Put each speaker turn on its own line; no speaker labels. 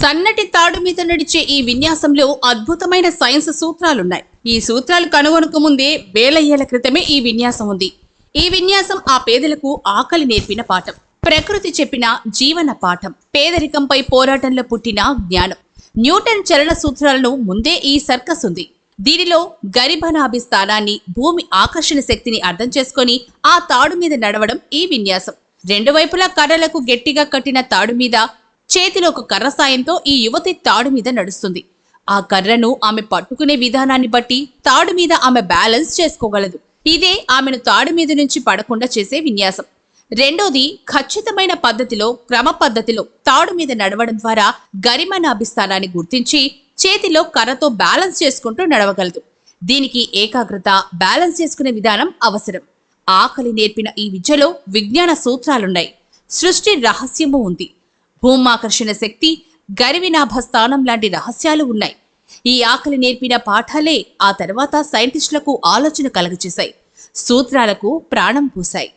సన్నటి తాడు మీద నడిచే ఈ విన్యాసంలో అద్భుతమైన సైన్స్ సూత్రాలున్నాయి. ఈ సూత్రాలు కనుగొనక ముందే వేల ఏళ్ళ క్రితమే ఈ విన్యాసం ఉంది. ఈ విన్యాసం ఆ పేదలకు ఆకలి నేర్పిన పాఠం. ప్రకృతి చెప్పిన జీవన పాఠం. పేదరికంపై పోరాటంలో పుట్టిన జ్ఞానం. న్యూటన్ చలన సూత్రాలను ముందే ఈ సర్కస్ ఉంది. దీనిలో గరిభనాభి స్థానాన్ని భూమి ఆకర్షణ శక్తిని అర్థం చేసుకొని ఆ తాడు మీద నడవడం ఈ విన్యాసం. రెండు వైపులా కర్రలకు గట్టిగా కట్టిన తాడు మీద చేతిలో ఒక కర్ర సాయంతో ఈ యువతి తాడు మీద నడుస్తుంది. ఆ కర్రను ఆమె పట్టుకునే విధానాన్ని బట్టి తాడు మీద ఆమె బ్యాలెన్స్ చేసుకోగలదు. ఇదే ఆమెను తాడు మీద నుంచి పడకుండా చేసే విన్యాసం. రెండోది ఖచ్చితమైన పద్ధతిలో క్రమ పద్ధతిలో తాడు మీద నడవడం ద్వారా గరిమ నాభిస్థానాన్ని గుర్తించి చేతిలో కర్రతో బ్యాలెన్స్ చేసుకుంటూ నడవగలదు. దీనికి ఏకాగ్రత బ్యాలెన్స్ చేసుకునే విధానం అవసరం. ఆకలి నేర్పిన ఈ విద్యలో విజ్ఞాన సూత్రాలున్నాయి. సృష్టి రహస్యము ఉంది. భూమాకర్షణ శక్తి గరివినాభ స్థానం లాంటి రహస్యాలు ఉన్నాయి. ఈ ఆకలి నేర్పిన పాఠాలే ఆ తర్వాత సైంటిస్టులకు ఆలోచన కలగచేశాయి. సూత్రాలకు ప్రాణం పూశాయి.